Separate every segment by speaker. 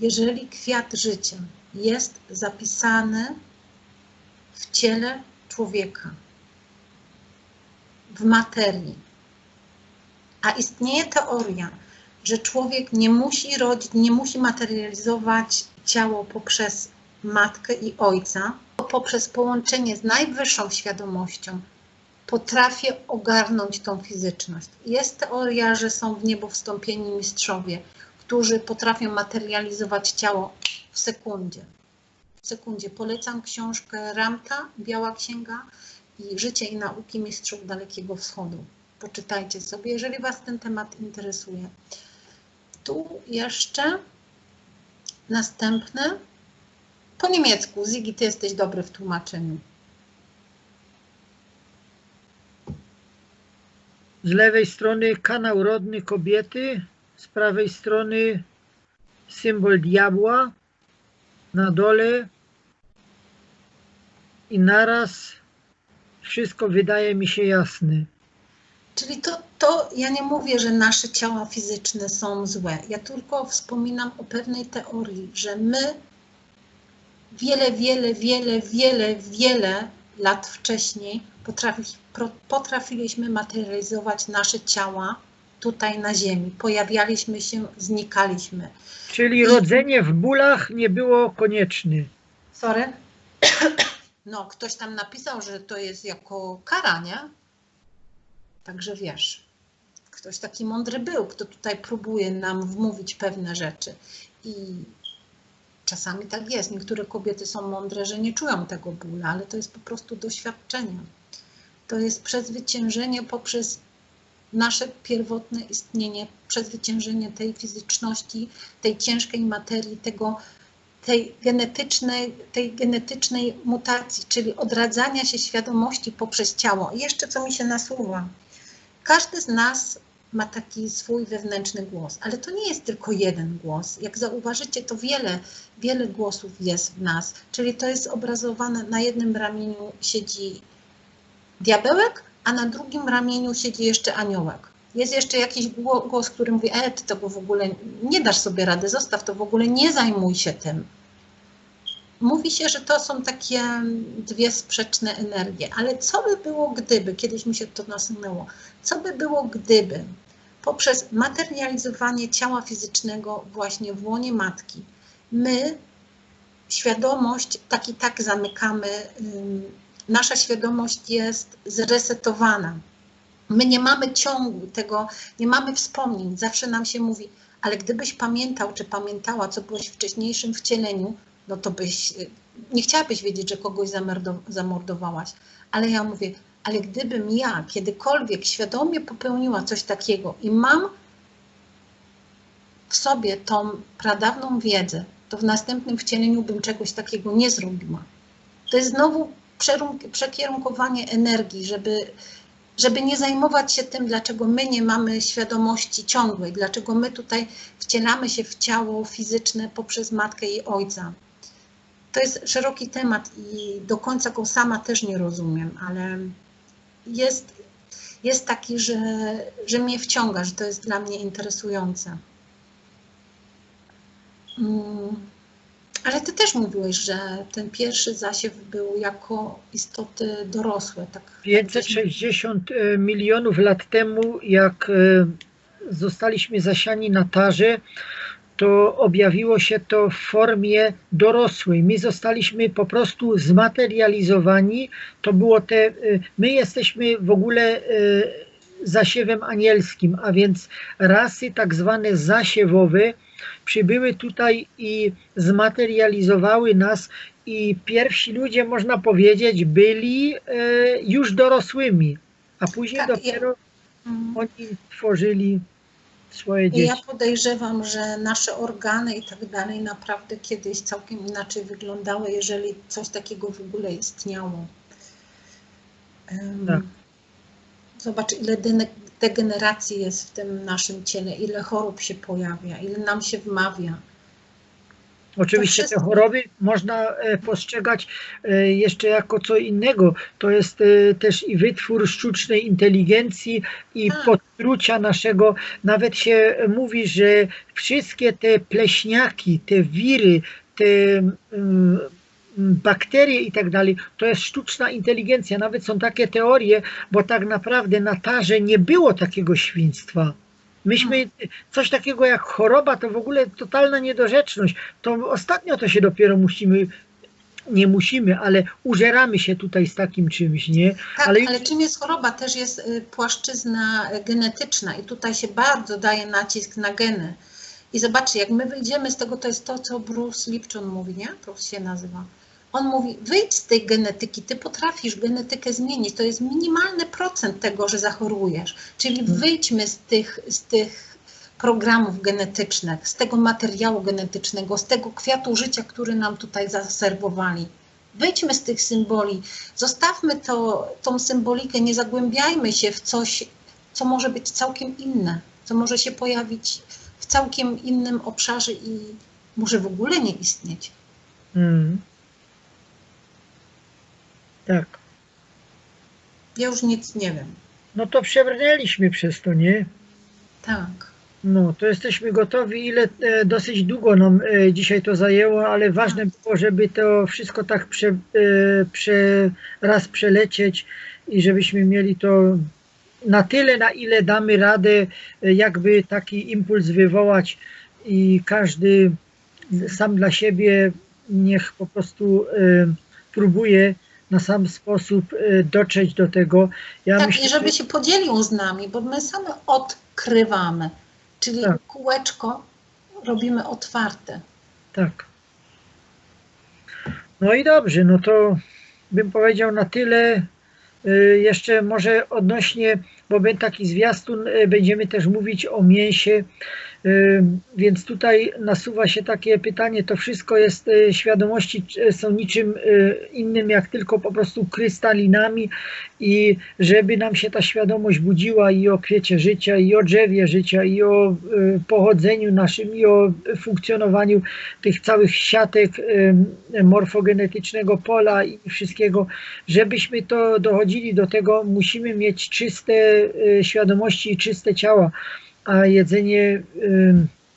Speaker 1: jeżeli kwiat życia jest zapisany w ciele człowieka, w materii, a istnieje teoria, że człowiek nie musi rodzić, nie musi materializować ciało poprzez matkę i ojca, poprzez połączenie z najwyższą świadomością potrafię ogarnąć tą fizyczność. Jest teoria, że są w niebo wstąpieni mistrzowie, którzy potrafią materializować ciało w sekundzie. W sekundzie. Polecam książkę Ramta, Biała Księga i Życie i nauki mistrzów Dalekiego Wschodu. Poczytajcie sobie, jeżeli Was ten temat interesuje. Tu jeszcze następne. Po niemiecku. Zigi, Ty jesteś dobry w tłumaczeniu.
Speaker 2: Z lewej strony kanał rodny kobiety, z prawej strony symbol diabła, na dole i naraz wszystko wydaje mi się jasne.
Speaker 1: Czyli to, to ja nie mówię, że nasze ciała fizyczne są złe. Ja tylko wspominam o pewnej teorii, że my wiele, wiele, wiele, wiele, wiele lat wcześniej potrafi, potrafiliśmy materializować nasze ciała tutaj na Ziemi. Pojawialiśmy się, znikaliśmy.
Speaker 2: Czyli I... rodzenie w bólach nie było konieczne.
Speaker 1: Sorry? No, ktoś tam napisał, że to jest jako kara, nie? Także wiesz, ktoś taki mądry był, kto tutaj próbuje nam wmówić pewne rzeczy. I czasami tak jest. Niektóre kobiety są mądre, że nie czują tego bólu, ale to jest po prostu doświadczenie. To jest przezwyciężenie poprzez nasze pierwotne istnienie, przezwyciężenie tej fizyczności, tej ciężkiej materii, tego, tej, genetycznej, tej genetycznej mutacji, czyli odradzania się świadomości poprzez ciało. I jeszcze co mi się nasuwa. Każdy z nas ma taki swój wewnętrzny głos, ale to nie jest tylko jeden głos. Jak zauważycie, to wiele, wiele głosów jest w nas, czyli to jest obrazowane, na jednym ramieniu siedzi diabełek, a na drugim ramieniu siedzi jeszcze aniołek. Jest jeszcze jakiś głos, który mówi, e, ty tego w ogóle nie dasz sobie rady, zostaw to w ogóle, nie zajmuj się tym. Mówi się, że to są takie dwie sprzeczne energie, ale co by było gdyby, kiedyś mi się to nasunęło, co by było gdyby poprzez materializowanie ciała fizycznego właśnie w łonie matki, my świadomość tak i tak zamykamy, nasza świadomość jest zresetowana. My nie mamy ciągu tego, nie mamy wspomnień. Zawsze nam się mówi, ale gdybyś pamiętał czy pamiętała, co byłeś w wcześniejszym wcieleniu, no to byś, nie chciałabyś wiedzieć, że kogoś zamordowałaś. Ale ja mówię, ale gdybym ja kiedykolwiek świadomie popełniła coś takiego i mam w sobie tą pradawną wiedzę, to w następnym wcieleniu bym czegoś takiego nie zrobiła. To jest znowu przekierunkowanie energii, żeby, żeby nie zajmować się tym, dlaczego my nie mamy świadomości ciągłej, dlaczego my tutaj wcielamy się w ciało fizyczne poprzez matkę i ojca. To jest szeroki temat i do końca go sama też nie rozumiem, ale jest, jest taki, że, że mnie wciąga, że to jest dla mnie interesujące. Mm, ale ty też mówiłeś, że ten pierwszy zasiew był jako istoty dorosłe. Tak
Speaker 2: 560 e, milionów lat temu, jak e, zostaliśmy zasiani na tarze, to objawiło się to w formie dorosłej. My zostaliśmy po prostu zmaterializowani. To było te, y, my jesteśmy w ogóle zasiewem anielskim, a więc rasy tak zwane zasiewowe przybyły tutaj i zmaterializowały nas i pierwsi ludzie, można powiedzieć, byli y, już dorosłymi, a później tak, dopiero ja. Mhm. oni tworzyli swoje dzieci.
Speaker 1: Ja podejrzewam, że nasze organy i tak dalej naprawdę kiedyś całkiem inaczej wyglądały, jeżeli coś takiego w ogóle istniało. Tak. Zobacz, ile degeneracji jest w tym naszym ciele, ile chorób się pojawia, ile nam się wmawia.
Speaker 2: Oczywiście te choroby można e, postrzegać e, jeszcze jako co innego. To jest e, też i wytwór sztucznej inteligencji i
Speaker 1: Tak.
Speaker 2: podtrucia naszego. Nawet się mówi, że wszystkie te pleśniaki, te wiry, te mm, bakterie i tak dalej, to jest sztuczna inteligencja. Nawet są takie teorie, bo tak naprawdę na tarze nie było takiego świństwa. Myśmy coś takiego jak choroba, to w ogóle totalna niedorzeczność. To ostatnio to się dopiero musimy, nie musimy, ale użeramy się tutaj z takim czymś, nie?
Speaker 1: Tak,
Speaker 2: Ale
Speaker 1: ale, czym jest choroba? Też jest y, płaszczyzna y, genetyczna i tutaj się bardzo daje nacisk na geny. I zobaczcie, jak my wyjdziemy z tego, to jest to, co Bruce Lipton mówi, nie? Bruce się nazywa. On mówi, wyjdź z tej genetyki, ty potrafisz genetykę zmienić, to jest minimalny procent tego, że zachorujesz. Czyli
Speaker 2: Mhm.
Speaker 1: wyjdźmy z tych, z tych programów genetycznych, z tego materiału genetycznego, z tego kwiatu życia, który nam tutaj zaserwowali. Wyjdźmy z tych symboli, zostawmy to, tą symbolikę, nie zagłębiajmy się w coś, co może być całkiem inne, co może się pojawić w całkiem innym obszarze i może w ogóle nie istnieć.
Speaker 2: Mm. Tak.
Speaker 1: Ja już nic nie wiem.
Speaker 2: No to przebrnęliśmy przez to, nie?
Speaker 1: Tak.
Speaker 2: No, to jesteśmy gotowi. Ile e, dosyć długo nam e, dzisiaj to zajęło, ale ważne było, żeby to wszystko tak prze, e, prze, raz przelecieć i żebyśmy mieli to na tyle, na ile damy radę, e, jakby taki impuls wywołać i każdy sam dla siebie niech po prostu e, próbuje na sam sposób e, dotrzeć do tego. Ja
Speaker 1: tak,
Speaker 2: myślę,
Speaker 1: i żeby
Speaker 2: że-
Speaker 1: się podzielił z nami, bo my same odkrywamy, czyli
Speaker 2: Tak.
Speaker 1: kółeczko robimy otwarte.
Speaker 2: Tak. No i dobrze, no to bym powiedział na tyle. Y, Jeszcze może odnośnie, bo taki zwiastun, y, będziemy też mówić o mięsie, y, więc tutaj nasuwa się takie pytanie, to wszystko jest, y, świadomości y, są niczym y, innym jak tylko po prostu krystalinami i żeby nam się ta świadomość budziła i o kwiecie życia, i o drzewie życia, i o y, pochodzeniu naszym, i o funkcjonowaniu tych całych siatek y, morfogenetycznego pola i wszystkiego, żebyśmy to dochodzili do tego, musimy mieć czyste y, świadomości i czyste ciała, a jedzenie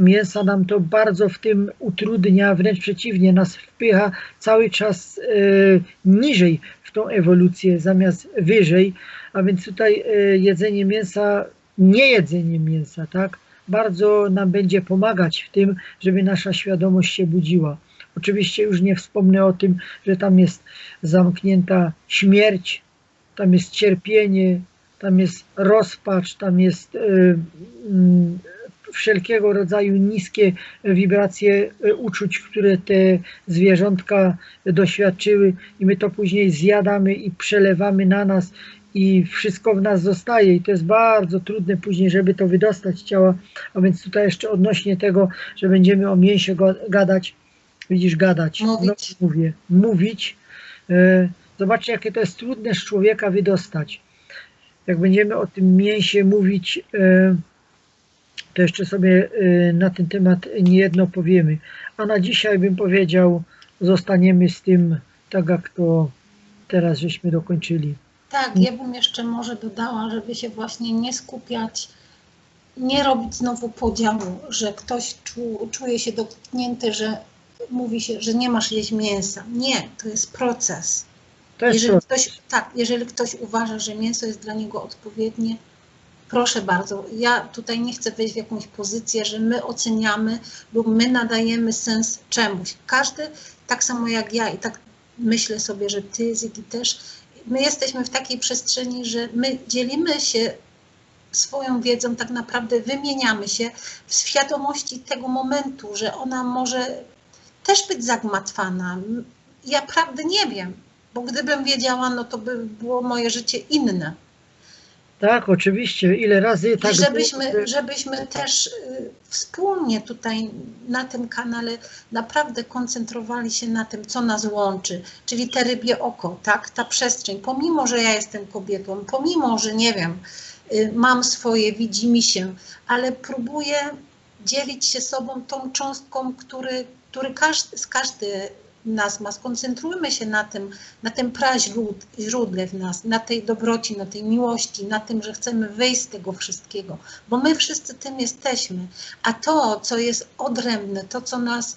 Speaker 2: mięsa nam to bardzo w tym utrudnia, wręcz przeciwnie, nas wpycha cały czas y, niżej w tą ewolucję zamiast wyżej, a więc tutaj y, jedzenie mięsa, nie jedzenie mięsa, tak, bardzo nam będzie pomagać w tym, żeby nasza świadomość się budziła. Oczywiście już nie wspomnę o tym, że tam jest zamknięta śmierć, tam jest cierpienie, tam jest rozpacz, tam jest y, mm, wszelkiego rodzaju niskie wibracje y, uczuć, które te zwierzątka doświadczyły i my to później zjadamy i przelewamy na nas i wszystko w nas zostaje i to jest bardzo trudne później, żeby to wydostać z ciała, a więc tutaj jeszcze odnośnie tego, że będziemy o mięsie gadać, widzisz, gadać,
Speaker 1: Mówić.
Speaker 2: no, mówię, mówić, E, Zobaczcie, jakie to jest trudne z człowieka wydostać. Jak będziemy o tym mięsie mówić, e, to jeszcze sobie e, na ten temat niejedno powiemy. A na dzisiaj bym powiedział, zostaniemy z tym, tak jak to teraz żeśmy dokończyli.
Speaker 1: Tak, ja bym jeszcze może dodała, żeby się właśnie nie skupiać, nie robić znowu podziału, że ktoś czu, czuje się dotknięty, że mówi się, że nie masz jeść mięsa. Nie, to jest proces. Jeżeli ktoś, tak, jeżeli ktoś uważa, że mięso jest dla niego odpowiednie, proszę bardzo. Ja tutaj nie chcę wejść w jakąś pozycję, że my oceniamy lub my nadajemy sens czemuś. Każdy, tak samo jak ja i tak myślę sobie, że ty, Zygi też, my jesteśmy w takiej przestrzeni, że my dzielimy się swoją wiedzą, tak naprawdę wymieniamy się w świadomości tego momentu, że ona może też być zagmatwana. Ja prawdę nie wiem, bo gdybym wiedziała, no to by było moje życie inne.
Speaker 2: Tak, oczywiście. Ile razy tak
Speaker 1: I żebyśmy,
Speaker 2: że-
Speaker 1: żebyśmy też y, wspólnie tutaj na tym kanale naprawdę koncentrowali się na tym, co nas łączy, czyli te rybie oko, tak, ta przestrzeń, pomimo, że ja jestem kobietą, pomimo, że nie wiem, y, mam swoje widzimy się, ale próbuję dzielić się sobą tą cząstką, który, który każdy, z każdy nas ma. Skoncentrujmy się na tym, na tym praźródle w nas, na tej dobroci, na tej miłości, na tym, że chcemy wyjść z tego wszystkiego, bo my wszyscy tym jesteśmy. A to, co jest odrębne, to, co nas,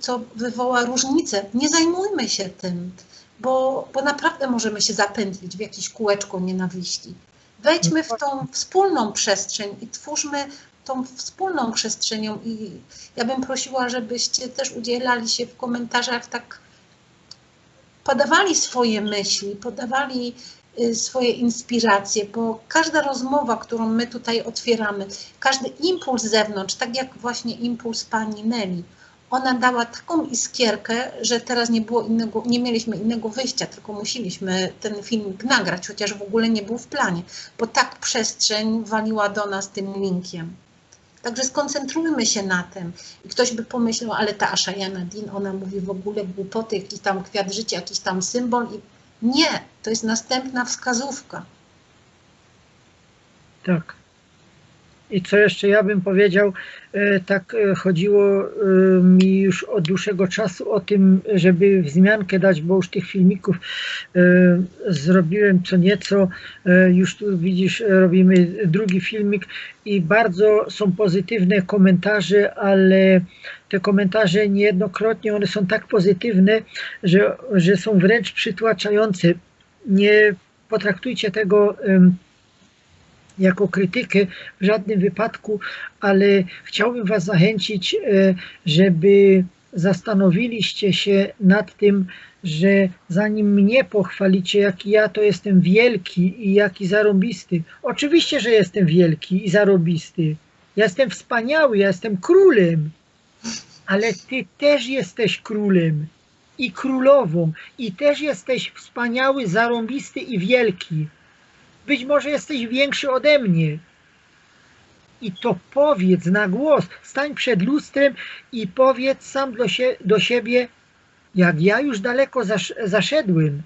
Speaker 1: co wywoła różnice, nie zajmujmy się tym, bo, bo naprawdę możemy się zapętlić w jakieś kółeczko nienawiści. Wejdźmy w tą wspólną przestrzeń i twórzmy tą wspólną przestrzenią i ja bym prosiła, żebyście też udzielali się w komentarzach tak, podawali swoje myśli, podawali y, swoje inspiracje, bo każda rozmowa, którą my tutaj otwieramy, każdy impuls z zewnątrz, tak jak właśnie impuls pani Neli, ona dała taką iskierkę, że teraz nie było innego, nie mieliśmy innego wyjścia, tylko musieliśmy ten filmik nagrać, chociaż w ogóle nie był w planie, bo tak przestrzeń waliła do nas tym linkiem. Także skoncentrujmy się na tym. I ktoś by pomyślał, ale ta Ashayana Din, ona mówi w ogóle głupoty, jakiś tam kwiat życia, jakiś tam symbol. I nie, to jest następna wskazówka.
Speaker 2: Tak. I co jeszcze ja bym powiedział, e, tak e, chodziło e, mi już od dłuższego czasu o tym, żeby wzmiankę dać, bo już tych filmików zrobiłem co nieco. Już tu widzisz, robimy drugi filmik i bardzo są pozytywne komentarze, ale te komentarze niejednokrotnie one są tak pozytywne, że, że są wręcz przytłaczające. Nie potraktujcie tego jako krytykę w żadnym wypadku, ale chciałbym Was zachęcić, e, żeby zastanowiliście się nad tym, że zanim mnie pochwalicie, jaki ja to jestem wielki i jaki zarobisty. Oczywiście, że jestem wielki i zarobisty. Ja jestem wspaniały, ja jestem królem. Ale ty też jesteś królem i królową i też jesteś wspaniały, zarąbisty i wielki. Być może jesteś większy ode mnie. I to powiedz na głos, stań przed lustrem i powiedz sam do, sie, do siebie, jak ja już daleko zasz, zaszedłem,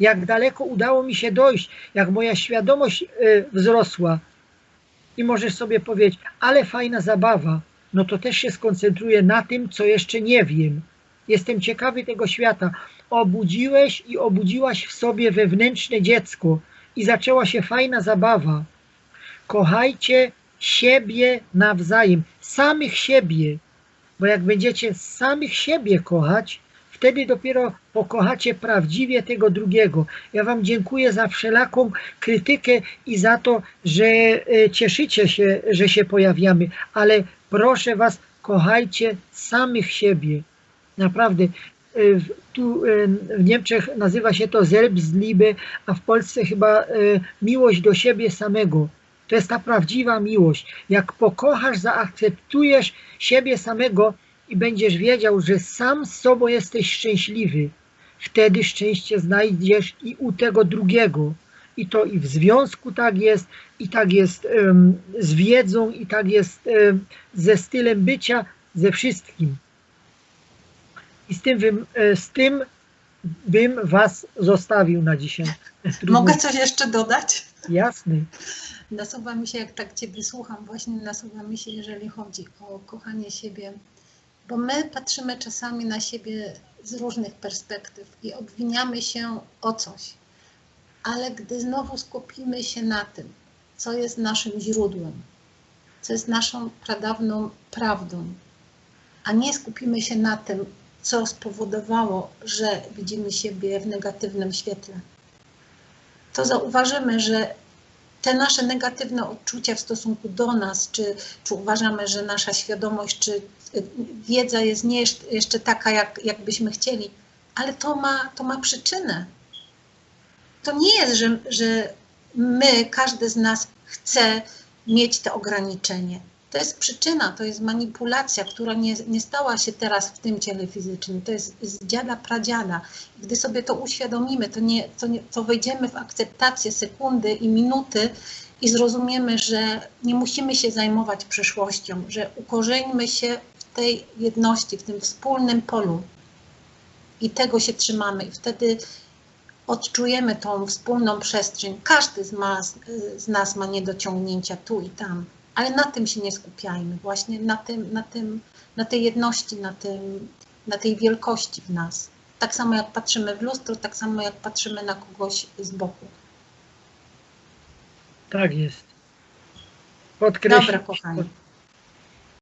Speaker 2: jak daleko udało mi się dojść, jak moja świadomość y, wzrosła. I możesz sobie powiedzieć, ale fajna zabawa. No to też się skoncentruję na tym, co jeszcze nie wiem. Jestem ciekawy tego świata. Obudziłeś i obudziłaś w sobie wewnętrzne dziecko, i zaczęła się fajna zabawa. Kochajcie siebie nawzajem, samych siebie, bo jak będziecie samych siebie kochać, wtedy dopiero pokochacie prawdziwie tego drugiego. Ja Wam dziękuję za wszelaką krytykę i za to, że e, cieszycie się, że się pojawiamy, ale proszę Was, kochajcie samych siebie. Naprawdę, tu y, w Niemczech nazywa się to Selbstliebe, a w Polsce chyba y, miłość do siebie samego. To jest ta prawdziwa miłość. Jak pokochasz, zaakceptujesz siebie samego i będziesz wiedział, że sam z sobą jesteś szczęśliwy, wtedy szczęście znajdziesz i u tego drugiego. I to i w związku tak jest, i tak jest z wiedzą, i tak jest ze stylem bycia, ze wszystkim. I z tym, e, z tym bym Was zostawił na dzisiaj.
Speaker 1: Mogę coś jeszcze dodać?
Speaker 2: Jasny.
Speaker 1: Nasuwa mi się, jak tak Cię wysłucham, właśnie nasuwa mi się, jeżeli chodzi o kochanie siebie, bo my patrzymy czasami na siebie z różnych perspektyw i obwiniamy się o coś. Ale gdy znowu skupimy się na tym, co jest naszym źródłem, co jest naszą pradawną prawdą, a nie skupimy się na tym, co spowodowało, że widzimy siebie w negatywnym świetle, to zauważymy, że te nasze negatywne odczucia w stosunku do nas, czy, czy uważamy, że nasza świadomość, czy wiedza jest nie jeszcze taka, jak, jak byśmy chcieli, ale to ma, to ma przyczynę. To nie jest, że, że my, każdy z nas chce mieć to ograniczenie. To jest przyczyna, to jest manipulacja, która nie, nie stała się teraz w tym ciele fizycznym. To jest z dziada, pradziada. Gdy sobie to uświadomimy, to, nie, to, nie, to wejdziemy w akceptację sekundy i minuty i zrozumiemy, że nie musimy się zajmować przeszłością, że ukorzeńmy się w tej jedności, w tym wspólnym polu i tego się trzymamy. I wtedy odczujemy tą wspólną przestrzeń. Każdy z, ma, z nas ma niedociągnięcia tu i tam Ale na tym się nie skupiajmy, właśnie na tym, na tym, na tej jedności, na tym, na tej wielkości w nas. Tak samo jak patrzymy w lustro, tak samo jak patrzymy na kogoś z boku.
Speaker 2: Tak jest. Podkreśl,
Speaker 1: Dobra, kochani.